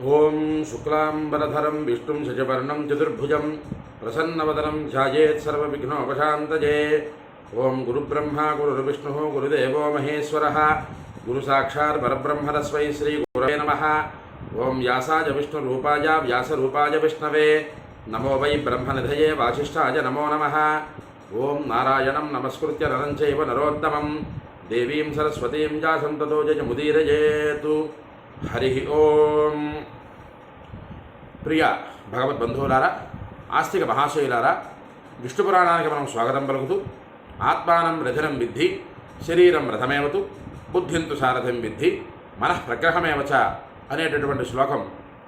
ఓం శుక్లాంబరధరం విష్ణుం శశవర్ణం చతుర్భుజం ప్రసన్నవదనం ధ్యాయేత్ సర్వవిఘ్నోపశాంతజే. ఓం గురుబ్రహ్మ గురుర్విష్ణు గురుదేవో మహేశ్వర. గురు సాక్షాత్ పరబ్రహ్మరస్వై శ్రీ గురవే నమ. ఓం వ్యాసాయ విష్ణురూపాయ వ్యాసరూపాయ విష్ణవే. నమో వై బ్రహ్మనిధయే వాసిష్ఠాయ నమో నమ. ఓం నారాయణం నమస్కృత్య నరం చైవ నరోత్తమం. దేవీం సరస్వతీం జాసం తతో జయముదీరయేతు. హరి ఓం ప్రియ భగవద్బంధువులారా ఆస్తిక మహాశయులారా విష్ణు పురాణానికి మనం స్వాగతం పలుకుతూ ఆత్మానం రథనం విద్ధి శరీరం రథమేవతు బుద్ధింతు సారథం విద్ధి మనః ప్రగ్రహమేవచ అనేటటువంటి శ్లోకం.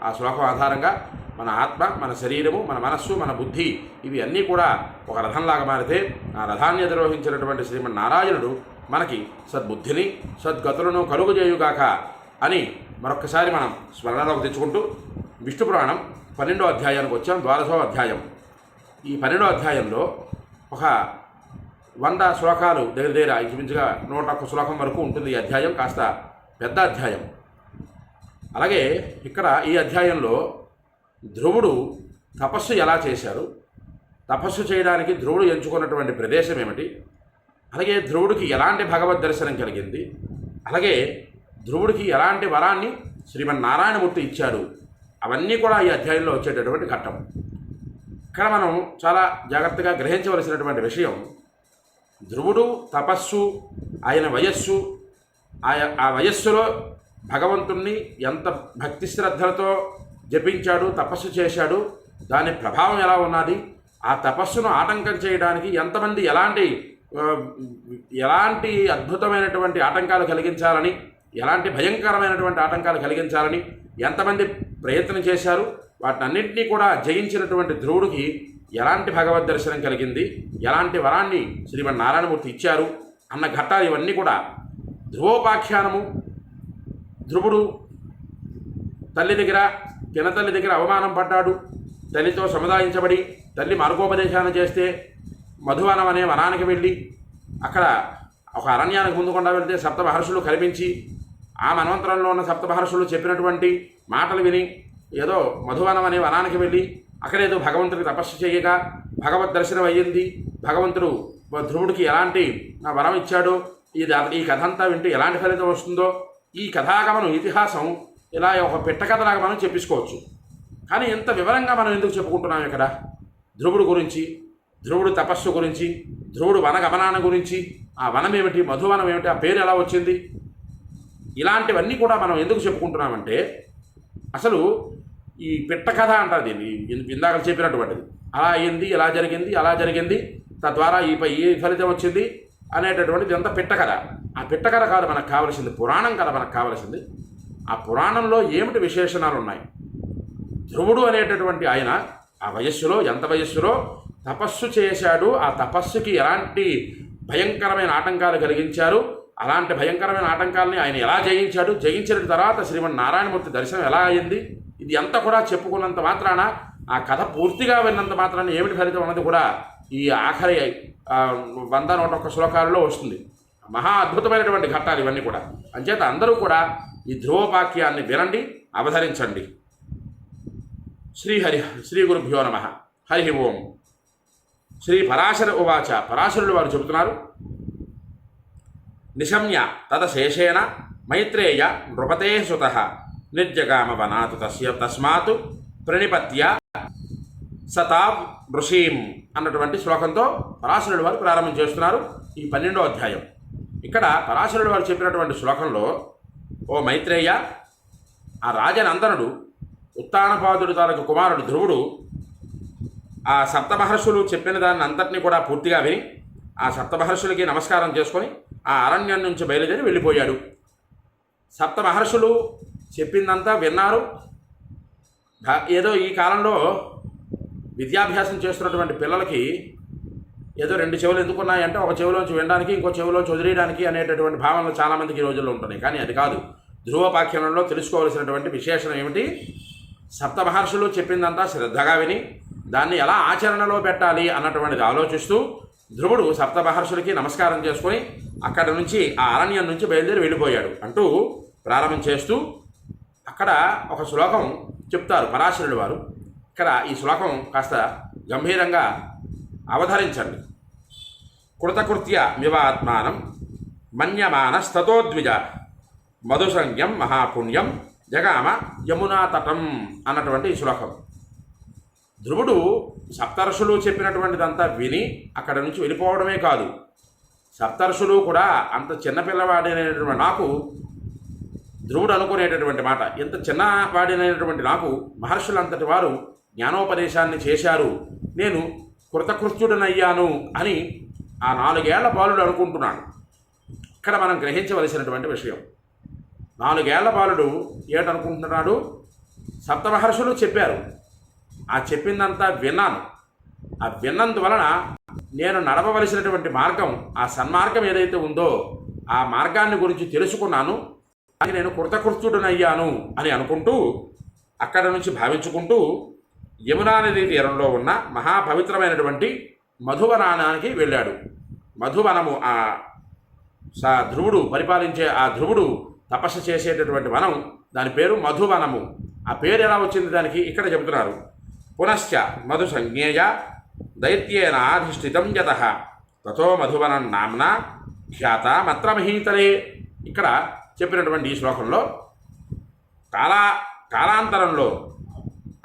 ఆ శ్లోకం ఆధారంగా మన ఆత్మ మన శరీరము మన మనస్సు మన బుద్ధి ఇవి అన్నీ కూడా ఒక రథంలాగా మారితే ఆ రథాన్ని అధిరోహించినటువంటి శ్రీమన్నారాయణుడు మనకి సద్బుద్ధిని సద్గతులను కలుగుజేయుగాక అని మరొక్కసారి మనం స్మరణలోకి తెచ్చుకుంటూ విష్ణు పురాణం పన్నెండో అధ్యాయానికి వచ్చాం ద్వాదశో అధ్యాయం. ఈ పన్నెండో అధ్యాయంలో ఒక వంద శ్లోకాలు దగ్గర దగ్గర ఇంచుమించుగా నూట ఒక్క శ్లోకం వరకు ఉంటుంది ఈ అధ్యాయం కాస్త పెద్ద అధ్యాయం. అలాగే ఇక్కడ ఈ అధ్యాయంలో ధ్రువుడు తపస్సు ఎలా చేశారు? తపస్సు చేయడానికి ధ్రువుడు ఎంచుకున్నటువంటి ప్రదేశం ఏమిటి? అలాగే ధ్రువుడికి ఎలాంటి భగవద్ దర్శనం కలిగింది? అలాగే ధ్రువుడికి ఎలాంటి వరాన్ని శ్రీమన్నారాయణమూర్తి ఇచ్చాడు? అవన్నీ కూడా ఈ అధ్యాయంలో వచ్చేటటువంటి ఘట్టం. ఇక్కడ మనం చాలా జాగ్రత్తగా గ్రహించవలసినటువంటి విషయం ధ్రువుడు తపస్సు ఆయన వయస్సు ఆయ ఆ వయస్సులో భగవంతుణ్ణి ఎంత భక్తి శ్రద్ధలతో జపించాడు తపస్సు చేశాడు దాని ప్రభావం ఎలా ఉన్నది? ఆ తపస్సును ఆటంకం చేయడానికి ఎంతమంది ఎలాంటి ఎలాంటి అద్భుతమైనటువంటి ఆటంకాలు కలిగించాలని ఎలాంటి భయంకరమైనటువంటి ఆటంకాలు కలిగించాలని ఎంతమంది ప్రయత్నం చేశారు వాటన్నింటినీ కూడా జయించినటువంటి ధ్రువుడికి ఎలాంటి భగవద్ దర్శనం కలిగింది ఎలాంటి వరాన్ని శ్రీమన్నారాయణమూర్తి ఇచ్చారు అన్న ఘట్టాలు ఇవన్నీ కూడా ధ్రువోపాఖ్యానము ధ్రువుడు తల్లి దగ్గర పినతల్లి దగ్గర అవమానం పడ్డాడు తల్లితో సముదాయించబడి తల్లి మార్గోపదేశాన్ని చేస్తే మధువనం అనే వనానికి వెళ్ళి అక్కడ ఒక అరణ్యానికి ముందుకుండా వెళ్తే సప్త మహర్షులు కనిపించి ఆ మన్వంతరంలో ఉన్న సప్త మహర్షులు చెప్పినటువంటి మాటలు విని ఏదో మధువనం అనే వనానికి వెళ్ళి అక్కడేదో భగవంతుడికి తపస్సు చేయగా భగవద్ దర్శనం అయ్యింది. భగవంతుడు ధ్రువుడికి ఎలాంటి వరం ఇచ్చాడో? ఈ దా- ఈ కథ అంతా వింటూ ఎలాంటి ఫలితం వస్తుందో? ఈ కథాగమనం ఇతిహాసం ఇలా ఒక పెట్టకథలాగా మనం చెప్పించుకోవచ్చు. కానీ ఎంత వివరంగా మనం ఎందుకు చెప్పుకుంటున్నాం ఇక్కడ? ధ్రువుడు గురించి ధ్రువుడు తపస్సు గురించి ధ్రువుడు వనగమనాన్ని గురించి ఆ వనం ఏమిటి మధువనం ఏమిటి ఆ పేరు ఎలా వచ్చింది? ఇలాంటివన్నీ కూడా మనం ఎందుకు చెప్పుకుంటున్నామంటే అసలు ఈ పిట్ట కథ అంటారు దీన్ని ఇందాక చెప్పినటువంటిది. అలా అయింది ఇలా జరిగింది అలా జరిగింది తద్వారా ఈ పై ఈ ఫలితం వచ్చింది అనేటటువంటిది అంతా పిట్ట కథ. ఆ పిట్ట కథ కాదు మనకు కావలసింది పురాణం కథ మనకు కావలసింది. ఆ పురాణంలో ఏమిటి విశేషణాలు ఉన్నాయి? ధ్రువుడు అనేటటువంటి ఆయన ఆ వయస్సులో ఎంత వయస్సులో తపస్సు చేశాడు ఆ తపస్సుకి ఎలాంటి భయంకరమైన ఆటంకాలు కలిగించారు అలాంటి భయంకరమైన ఆటంకాలని ఆయన ఎలా జయించాడు? జయించిన తర్వాత శ్రీమన్ నారాయణమూర్తి దర్శనం ఎలా అయింది? ఇది అంతా కూడా చెప్పుకున్నంత మాత్రాన ఆ కథ పూర్తిగా విన్నంత మాత్రాన ఏమిటి ఫలితం అన్నది కూడా ఈ ఆఖరి వంద నూట ఒక్క శ్లోకాలలో వస్తుంది. మహా అద్భుతమైనటువంటి ఘట్టాలు ఇవన్నీ కూడా. అంచేత అందరూ కూడా ఈ ధ్రువవాక్యాన్ని వినండి అవతరించండి. శ్రీహరి శ్రీ గురుభ్యో నమ. హరి ఓం. శ్రీ పరాశర ఉవాచ. పరాశరుడు వారు చెబుతున్నారు నిశమ్య తదశేషేణ మైత్రేయ నృపతే సుత. నిర్జగామవనాతు తస్య తస్మాత్ ప్రణిపత్య సతాబ్ ఋషీం అన్నటువంటి శ్లోకంతో పరాశరుడు వారు ప్రారంభం చేస్తున్నారు ఈ పన్నెండో అధ్యాయం. ఇక్కడ పరాశరుడు వారు చెప్పినటువంటి శ్లోకంలో ఓ మైత్రేయ ఆ రాజనందనుడు ఉత్తానపాదుడు తాలూకు కుమారుడు ధ్రువుడు ఆ సప్తమహర్షులు చెప్పిన దాన్ని అంతటినీ కూడా పూర్తిగా విని ఆ సప్తమహర్షులకి నమస్కారం చేసుకొని ఆ అరణ్యం నుంచి బయలుదేరి వెళ్ళిపోయాడు. సప్తమహర్షులు చెప్పిందంతా విన్నారు. ఏదో ఈ కాలంలో విద్యాభ్యాసం చేస్తున్నటువంటి పిల్లలకి ఏదో రెండు చెవులు ఎందుకున్నాయంటే ఒక చెవిలోంచి వినడానికి ఇంకో చెవిలోంచి వదిలేయడానికి అనేటటువంటి భావనలు చాలామందికి ఈ రోజుల్లో ఉంటున్నాయి. కానీ అది కాదు. ధ్రువపాఖ్యానంలో తెలుసుకోవలసినటువంటి విశేషణం ఏమిటి? సప్త మహర్షులు చెప్పిందంతా శ్రద్ధగా విని దాన్ని ఎలా ఆచరణలో పెట్టాలి అన్నటువంటిది ఆలోచిస్తూ ధ్రువుడు సప్త మహర్షులకి నమస్కారం చేసుకొని అక్కడ నుంచి ఆ అరణ్యం నుంచి బయలుదేరి వెళ్ళిపోయాడు అంటూ ప్రారంభం చేస్తూ అక్కడ ఒక శ్లోకం చెప్తారు పరాశరుడు వారు. ఇక్కడ ఈ శ్లోకం కాస్త గంభీరంగా అవధరించండి కృతకృత్య మివాత్మానం మన్యమానస్తతోద్విజ మధుసంజ్ఞం మహాపుణ్యం జగామ యమునా తటం అన్నటువంటి శ్లోకం. ధ్రువుడు సప్తర్షులు చెప్పినటువంటిదంతా విని అక్కడ నుంచి వెళ్ళిపోవడమే కాదు. సప్తర్షులు కూడా అంత చిన్నపిల్లవాడైనటువంటి నాకు ధ్రువుడు అనుకునేటటువంటి మాట. ఇంత చిన్నవాడినటువంటి నాకు మహర్షులంతటి వారు జ్ఞానోపదేశాన్ని చేశారు. నేను కృతకృత్యుడనయ్యాను అని ఆ నాలుగేళ్ళ బాలుడు అనుకుంటున్నాడు. ఇక్కడ మనం గ్రహించవలసినటువంటి విషయం. నాలుగేళ్ళ బాలుడు ఏటనుకుంటున్నాడు? సప్తమహర్షులు చెప్పారు. ఆ చెప్పిందంతా విన్నాను. ఆ విన్నందువలన నేను నడవవలసినటువంటి మార్గం ఆ సన్మార్గం ఏదైతే ఉందో ఆ మార్గాన్ని గురించి తెలుసుకున్నాను. అది నేను కృతకృత్యుడనయ్యాను అని అనుకుంటూ అక్కడ నుంచి భావించుకుంటూ యమునా నది తీరంలో ఉన్న మహాపవిత్రమైనటువంటి మధువనానికి వెళ్ళాడు. మధువనము ఆ సా ధ్రువుడు పరిపాలించే ఆ ధ్రువుడు తపస్సు చేసేటటువంటి వనం దాని పేరు మధువనము. ఆ పేరు ఎలా వచ్చింది దానికి ఇక్కడ చెబుతున్నారు. పునశ్చ మధు సంజ్ఞేయ దైత్యేనాధిష్ఠితం యత. తతో మధువనం నామ్న ఖ్యాత మత్రమహీతలే ఇక్కడ చెప్పినటువంటి ఈ శ్లోకంలో కాలా కాలాంతరంలో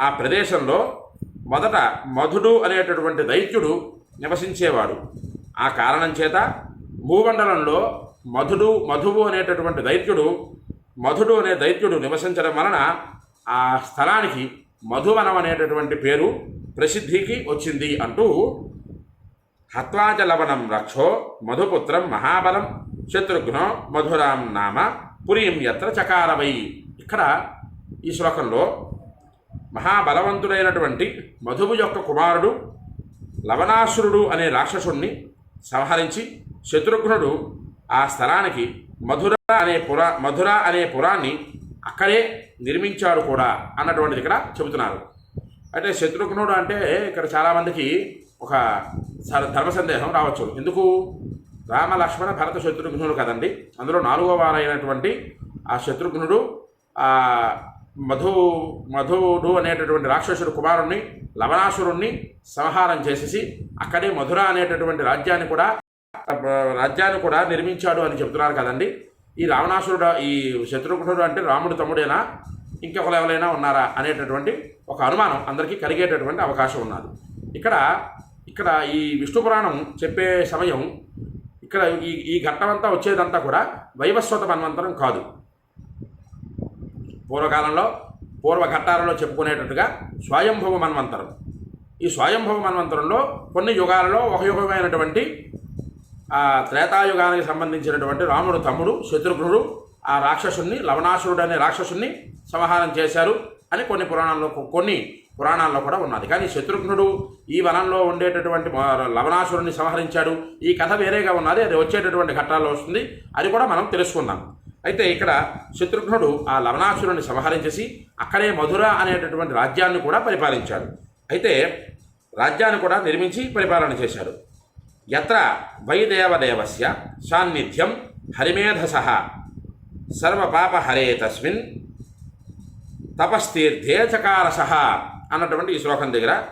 ఆ ప్రదేశంలో మొదట మధుడు అనేటటువంటి దైత్యుడు నివసించేవాడు. ఆ కారణం చేత భూమండలంలో మధుడు మధువు అనేటటువంటి దైత్యుడు మధుడు అనే దైత్యుడు నివసించడం వలన ఆ స్థలానికి మధువనం అనేటటువంటి పేరు ప్రసిద్ధికి వచ్చింది అంటూ హత్వాజలవనం రక్షో మధుపుత్రం మహాబలం శత్రుఘ్నో మధురాం నామ పురీం యత్ర చకారవై. ఇక్కడ ఈ శ్లోకంలో మహాబలవంతుడైనటువంటి మధువు యొక్క కుమారుడు లవణాసురుడు అనే రాక్షసుణ్ణి సంహరించి శత్రుఘ్నుడు ఆ స్థలానికి మధుర అనే పురా మధుర అనే పురాన్ని అక్కడే నిర్మించాడు కూడా అన్నటువంటిది ఇక్కడ చెబుతున్నారు. అంటే శత్రుఘ్నుడు అంటే ఇక్కడ చాలామందికి ఒక ధర్మ సందేహం రావచ్చు. ఎందుకు? రామ లక్ష్మణ భరత శత్రుఘ్నుడు కదండి. అందులో నాలుగో వారైనటువంటి ఆ శత్రుఘ్నుడు మధు మధుడు అనేటటువంటి రాక్షసుడు కుమారుణ్ణి లవణాసురుణ్ణి సంహారం చేసేసి అక్కడే మధుర అనేటటువంటి రాజ్యాన్ని కూడా రాజ్యాన్ని కూడా నిర్మించాడు అని చెప్తున్నారు కదండి. ఈ రావణాసురుడు ఈ శత్రుఘ్నుడు అంటే రాముడు తమ్ముడేనా? ఇంకొకరు ఎవరైనా ఉన్నారా అనేటటువంటి ఒక అనుమానం అందరికీ కలిగేటటువంటి అవకాశం ఉన్నది. ఇక్కడ ఇక్కడ ఈ విష్ణు పురాణం చెప్పే సమయం ఇక్కడ ఈ ఈ ఘట్టమంతా వచ్చేదంతా కూడా వైవస్వత మన్వంతరం కాదు. పూర్వకాలంలో పూర్వ ఘట్టాలలో చెప్పుకునేటట్టుగా స్వయంభవ మన్వంతరం. ఈ స్వయంభవ మన్వంతరంలో కొన్ని యుగాలలో ఒక యుగమైనటువంటి ఆ త్రేతాయుగానికి సంబంధించినటువంటి రాముడు తమ్ముడు శత్రుఘ్నుడు ఆ రాక్షసుని లవణాసురుడు అనే రాక్షసుని సంహారం చేశారు అని కొన్ని పురాణాల్లో కొన్ని పురాణాల్లో కూడా ఉన్నది. కానీ శత్రుఘ్నుడు ఈ వనంలో ఉండేటటువంటి మ- లవణాసురుని సంహరించాడు. ఈ కథ వేరేగా ఉన్నది. అది వచ్చేటటువంటి ఘట్టాల్లో వస్తుంది. అది కూడా మనం తెలుసుకుందాం. అయితే ఇక్కడ శత్రుఘ్నుడు ఆ లవణాసురుని సంహరించేసి అక్కడే మధుర అనేటటువంటి రాజ్యాన్ని కూడా పరిపాలించాడు. అయితే రాజ్యాన్ని కూడా నిర్మించి పరిపాలన చేశాడు. ఎత్ర వైదేవదేవస్య సాన్నిధ్యం హరిమేధస సర్వపాపహరే తస్మిన్ తపస్తీర్థే చకారస అన్నటువంటి ఈ శ్లోకం దగ్గర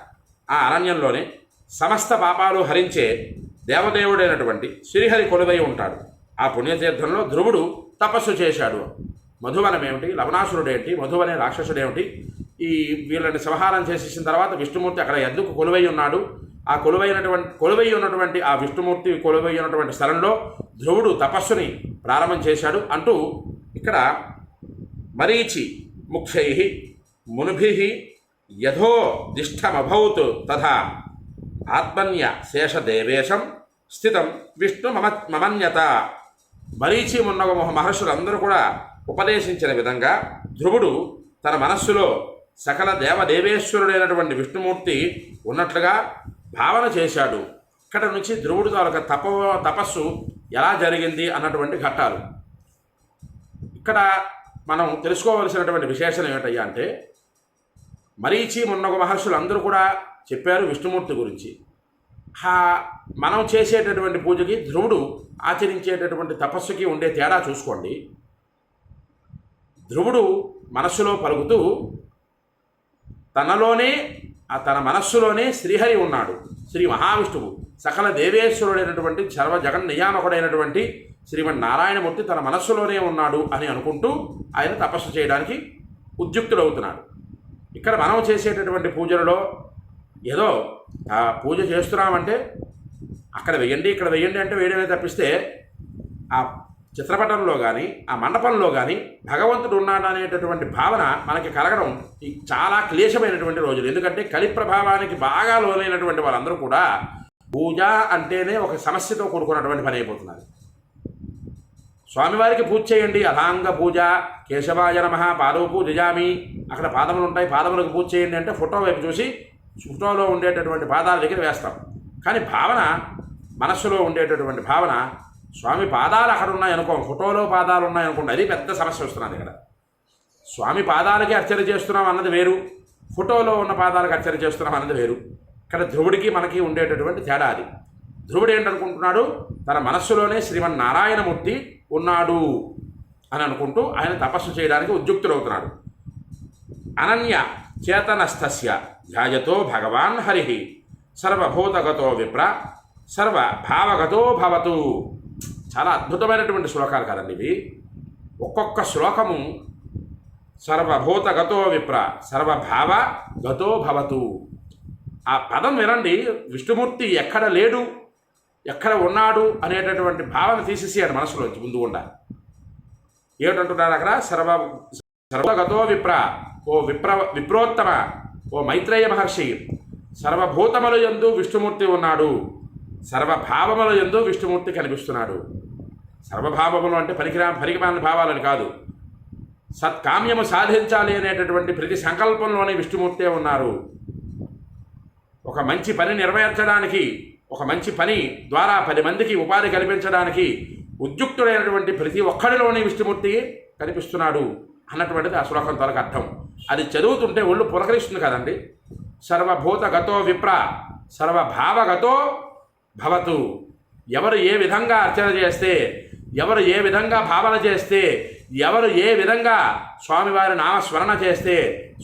ఆ అరణ్యంలోనే సమస్త పాపాలు హరించే దేవదేవుడైనటువంటి శ్రీహరి కొలువై ఉంటాడు. ఆ పుణ్యతీర్థంలో ధ్రువుడు తపస్సు చేశాడు. మధువనమేమిటి లవణాసురుడేంటి మధువనే రాక్షసుడేమిటి ఈ వీళ్ళని సంహారం చేసేసిన తర్వాత విష్ణుమూర్తి అక్కడ ఎందుకు కొలువై ఉన్నాడు? ఆ కొలువైనటువంటి కొలువై ఉన్నటువంటి ఆ విష్ణుమూర్తి కొలువై ఉన్నటువంటి స్థలంలో ధ్రువుడు తపస్సుని ప్రారంభం చేశాడు అంటూ ఇక్కడ మరీచి ముఖ్యై మునుభి యథో దిష్టమభౌత్ తథా ఆత్మన్య శేషదేవేశం స్థితం విష్ణు మమ మమన్యత. మరీచి మున్నగ మహర్షులందరూ కూడా ఉపదేశించిన విధంగా ధ్రువుడు తన మనస్సులో సకల దేవదేవేశ్వరుడైనటువంటి విష్ణుమూర్తి ఉన్నట్లుగా భావన చేశాడు. ఇక్కడ నుంచి ధ్రువుడు తాలూకా తప తపస్సు ఎలా జరిగింది అన్నటువంటి ఘట్టాలు. ఇక్కడ మనం తెలుసుకోవలసినటువంటి విశేషం ఏమిటయ్యా అంటే మరీచి మున్నగ మహర్షులు అందరూ కూడా చెప్పారు విష్ణుమూర్తి గురించి. మనం చేసేటటువంటి పూజకి ధ్రువుడు ఆచరించేటటువంటి తపస్సుకి ఉండే తేడా చూసుకోండి. ధ్రువుడు మనస్సులో పలుకుతూ తనలోనే ఆ తన మనస్సులోనే శ్రీహరి ఉన్నాడు శ్రీ మహావిష్ణువు. సకల దేవేశ్వరుడైనటువంటి సర్వ జగన్ నియామకుడైనటువంటి శ్రీమన్ నారాయణమూర్తి తన మనస్సులోనే ఉన్నాడు అని అనుకుంటూ ఆయన తపస్సు చేయడానికి ఉద్యుక్తుడవుతున్నాడు. ఇక్కడ మనం చేసేటటువంటి పూజలలో ఏదో ఆ పూజ చేస్తున్నామంటే అక్కడ వెయ్యండి ఇక్కడ వెయ్యండి అంటే వేయడమే తప్పిస్తే ఆ చిత్రపటంలో కానీ ఆ మండపంలో కానీ భగవంతుడు ఉన్నాడు అనేటటువంటి భావన మనకి కలగడం చాలా క్లేశమైనటువంటి రోజులు. ఎందుకంటే కలి ప్రభావానికి బాగా లోనైనటువంటి వాళ్ళందరూ కూడా పూజ అంటేనే ఒక సమస్యతో కూడుకున్నటువంటి పని అయిపోతున్నారు స్వామివారికి పూజ చేయండి. అథాంగ పూజ కేశవాయ నమ పాదవు నిజామి అక్కడ పాదములు ఉంటాయి. పాదములకు పూజ చేయండి అంటే ఫోటో వైపు చూసి ఫోటోలో ఉండేటటువంటి పాదాల దగ్గర వేస్తాం. కానీ భావన మనస్సులో ఉండేటటువంటి భావన స్వామి పాదాలు అక్కడ ఉన్నాయనుకో ఫోటోలో పాదాలు ఉన్నాయి అనుకోండి అది పెద్ద సమస్య వస్తున్నది ఇక్కడ. స్వామి పాదాలకి అర్చన చేస్తున్నాం అన్నది వేరు. ఫోటోలో ఉన్న పాదాలకు అర్చన చేస్తున్నాం అన్నది వేరు. ఇక్కడ ధ్రువుడికి మనకి ఉండేటటువంటి తేడా అది. ధ్రువుడు ఏంటనుకుంటున్నాడు? తన మనస్సులోనే శ్రీమన్నారాయణమూర్తి ఉన్నాడు అని అనుకుంటూ ఆయన తపస్సు చేయడానికి ఉద్యుక్తుడవుతున్నాడు అనన్య చేతనస్థస్య ధ్యాయతో భగవాన్ హరి సర్వభూతగతో విప్ర సర్వ భావగతో భవతు. చాలా అద్భుతమైనటువంటి శ్లోకాలు కదండి ఇవి. ఒక్కొక్క శ్లోకము సర్వభూతగతో విప్ర సర్వభావ గతో భవతు. ఆ పదం వినండి. విష్ణుమూర్తి ఎక్కడ లేడు ఎక్కడ ఉన్నాడు అనేటటువంటి భావన తీసేసాడు మనసులోంచి ముందు ఉండ ఏమిటంటున్నారు అక్కడ? సర్వ సర్వగతో విప్ర ఓ విప్ర విప్రోత్తమ ఓ మైత్రేయ మహర్షి. సర్వభూతముల యందు విష్ణుమూర్తి ఉన్నాడు. సర్వభావముల యందు విష్ణుమూర్తి కనిపిస్తున్నాడు. సర్వభావములు అంటే పనికిరా పనికిమాలిన భావాలని కాదు. సత్కామ్యము సాధించాలి అనేటటువంటి ప్రతి సంకల్పంలోనే విష్ణుమూర్తే ఉన్నారు. ఒక మంచి పని నెరవేర్చడానికి ఒక మంచి పని ద్వారా పది మందికి ఉపాధి కల్పించడానికి ఉద్యుక్తుడైనటువంటి ప్రతి ఒక్కడిలోనే విష్ణుమూర్తి కనిపిస్తున్నాడు అన్నటువంటిది ఆ శ్లోకం త్వరకు అర్థం. అది చదువుతుంటే ఒళ్ళు పులకరిస్తుంది కదండి. సర్వభూతగతో విప్ర సర్వభావగతో భవతు. ఎవరు ఏ విధంగా అర్చన చేస్తే ఎవరు ఏ విధంగా భావన చేస్తే ఎవరు ఏ విధంగా స్వామివారి నామస్మరణ చేస్తే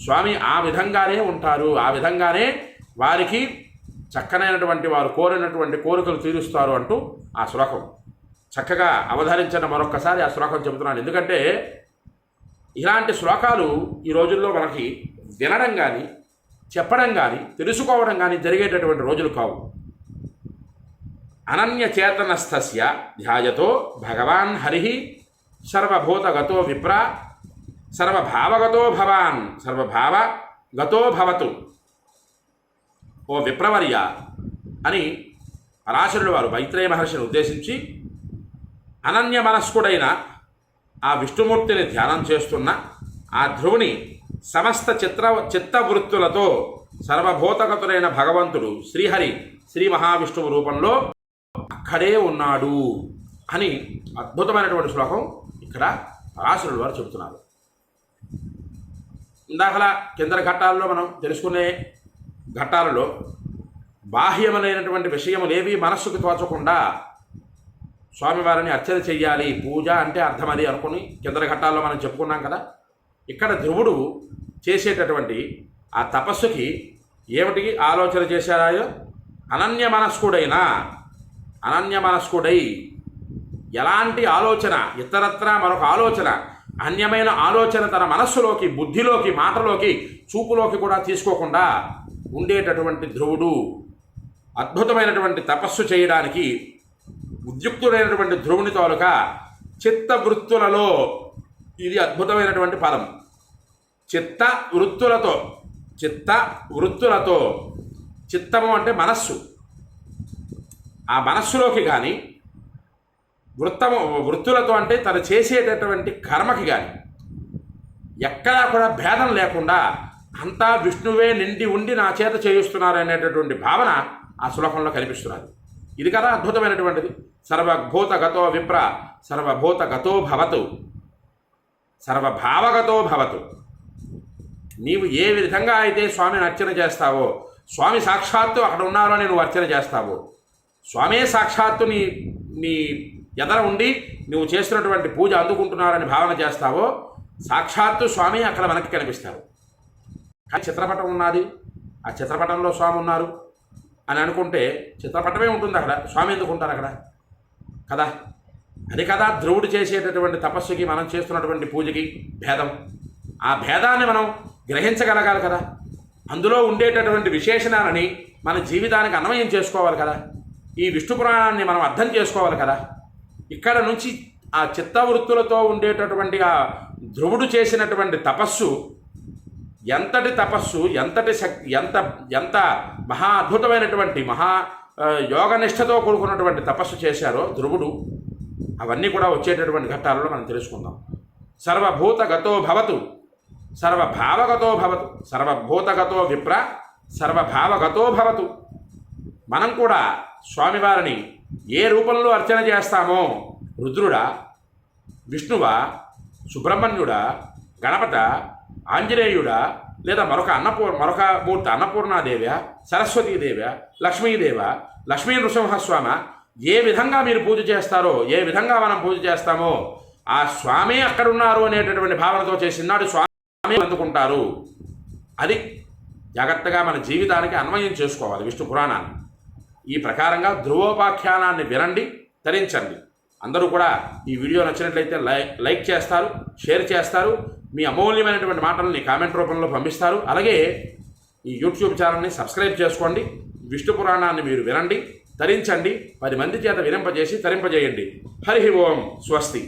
స్వామి ఆ విధంగానే ఉంటారు ఆ విధంగానే వారికి చక్కనైనటువంటి వారు కోరినటువంటి కోరికలు తీరుస్తారు అంటూ ఆ శ్లోకం. చక్కగా అవధరించిన మరొక్కసారి ఆ శ్లోకం చెబుతున్నాను. ఎందుకంటే ఇలాంటి శ్లోకాలు ఈ రోజుల్లో మనకి వినడం కానీ చెప్పడం కానీ తెలుసుకోవడం కానీ జరిగేటటువంటి రోజులు కావు. అనన్యచేతనస్థస్య ధ్యాయతో భగవాన్ హరి సర్వభూతగతో విప్ర సర్వభావగతో భవాన్ సర్వభావ గతో భవతు. ఓ విప్రవర్య అని పరాశరుడు వారు మైత్రేయ మహర్షిని ఉద్దేశించి అనన్య మనస్కుడైన ఆ విష్ణుమూర్తిని ధ్యానం చేస్తున్న ఆ ధ్రువుని సమస్త చిత్ర చిత్తవృత్తులతో సర్వభూతగతుడైన భగవంతుడు శ్రీహరి శ్రీ మహావిష్ణువు రూపంలో అక్కడే ఉన్నాడు అని అద్భుతమైనటువంటి శ్లోకం ఇక్కడ పరాశరుడు వారు చెబుతున్నారు. ఇందాకలా కింద ఘట్టాల్లో మనం తెలుసుకునే ఘట్టాలలో బాహ్యములైనటువంటి విషయములేవి మనస్సుకు తోచకుండా స్వామివారిని అర్చన చెయ్యాలి పూజ అంటే అర్థం అది అనుకుని కింద ఘట్టాల్లో మనం చెప్పుకున్నాం కదా. ఇక్కడ ధ్రువుడు చేసేటటువంటి ఆ తపస్సుకి ఏమిటి ఆలోచన చేశారాయో? అనన్య మనస్కుడైనా అనన్య మనస్కుడై ఎలాంటి ఆలోచన ఇతరత్ర మరొక ఆలోచన అన్యమైన ఆలోచన తన మనస్సులోకి బుద్ధిలోకి మాటలోకి చూపులోకి కూడా తీసుకోకుండా ఉండేటటువంటి ధ్రువుడు అద్భుతమైనటువంటి తపస్సు చేయడానికి ఉద్యుక్తుడైనటువంటి ధ్రువుని తాలూక చిత్త వృత్తులలో ఇది అద్భుతమైనటువంటి పదం చిత్త వృత్తులతో చిత్త వృత్తులతో చిత్తము అంటే మనస్సు. ఆ మనస్సులోకి కానీ వృత్తము వృత్తులతో అంటే తను చేసేటటువంటి కర్మకి కానీ ఎక్కడా కూడా భేదం లేకుండా అంతా విష్ణువే నిండి ఉండి నా చేత చేయిస్తున్నారు అనేటటువంటి భావన ఆ శ్లోకంలో కనిపిస్తున్నది. ఇది కదా అద్భుతమైనటువంటిది. సర్వభూతగతో విప్ర సర్వభూతగతో భవతు సర్వభావగతో భవతు. నీవు ఏ విధంగా అయితే స్వామిని అర్చన చేస్తావో స్వామి సాక్షాత్తు అక్కడ ఉన్నారో అని నువ్వు అర్చన చేస్తావు. స్వామే సాక్షాత్తు నీ నీ ఎదర ఉండి నువ్వు చేస్తున్నటువంటి పూజ అందుకుంటున్నారని భావన చేస్తావో సాక్షాత్తు స్వామి అక్కడ మనకి కనిపిస్తారు. కానీ చిత్రపటం ఉన్నది. ఆ చిత్రపటంలో స్వామి ఉన్నారు అని అనుకుంటే చిత్రపటమే ఉంటుంది అక్కడ. స్వామి ఎందుకు ఉంటారు అక్కడ? కదా? అది కదా ధ్రువుడు చేసేటటువంటి తపస్సుకి మనం చేస్తున్నటువంటి పూజకి భేదం. ఆ భేదాన్ని మనం గ్రహించగలగాలి కదా. అందులో ఉండేటటువంటి విశేషణాలని మన జీవితానికి అన్వయం చేసుకోవాలి కదా. ఈ విష్ణు పురాణాన్ని మనం అర్థం చేసుకోవాలి కదా. ఇక్కడ నుంచి ఆ చిత్తవృత్తులతో ఉండేటటువంటి ఆ ధ్రువుడు చేసినటువంటి తపస్సు ఎంతటి తపస్సు ఎంతటి శక్తి ఎంత ఎంత మహా అద్భుతమైనటువంటి మహా యోగ యోగనిష్టతో కూడుకున్నటువంటి తపస్సు చేశారో ధ్రువుడు అవన్నీ కూడా వచ్చేటటువంటి ఘట్టాలలో మనం తెలుసుకుందాం. సర్వభూతగతో భవతు సర్వభావగతో భవతు సర్వభూతగతో విప్ర సర్వభావగతో భవతు. మనం కూడా స్వామివారిని ఏ రూపంలో అర్చన చేస్తామో రుద్రుడా విష్ణువా సుబ్రహ్మణ్యుడా గణపత ఆంజనేయుడా లేదా మరొక అన్నపూర్ మరొక మూర్తి అన్నపూర్ణాదేవ్య సరస్వతీదేవ్య లక్ష్మీదేవ లక్ష్మీ నృసింహస్వామ ఏ విధంగా మీరు పూజ చేస్తారో ఏ విధంగా మనం పూజ చేస్తామో ఆ స్వామి అక్కడున్నారు అనేటటువంటి భావనతో చేసినాడు స్వామి అందుకుంటారు. అది జాగ్రత్తగా మన జీవితానికి అన్వయం చేసుకోవాలి విష్ణు పురాణాన్ని. ఈ ప్రకారంగా ధ్రువోపాఖ్యానాన్ని వినండి తరించండి. అందరూ కూడా ఈ వీడియో నచ్చినట్లయితే లైక్ లైక్ చేస్తారు షేర్ చేస్తారు మీ అమూల్యమైనటువంటి మాటల్ని కామెంట్ రూపంలో పంపిస్తారు. అలాగే ఈ యూట్యూబ్ ఛానల్ని సబ్స్క్రైబ్ చేసుకోండి. విష్ణు పురాణాన్ని మీరు వినండి తరించండి పది మంది చేత వినింపజేసి తరింపజేయండి. హరి ఓం స్వస్తి.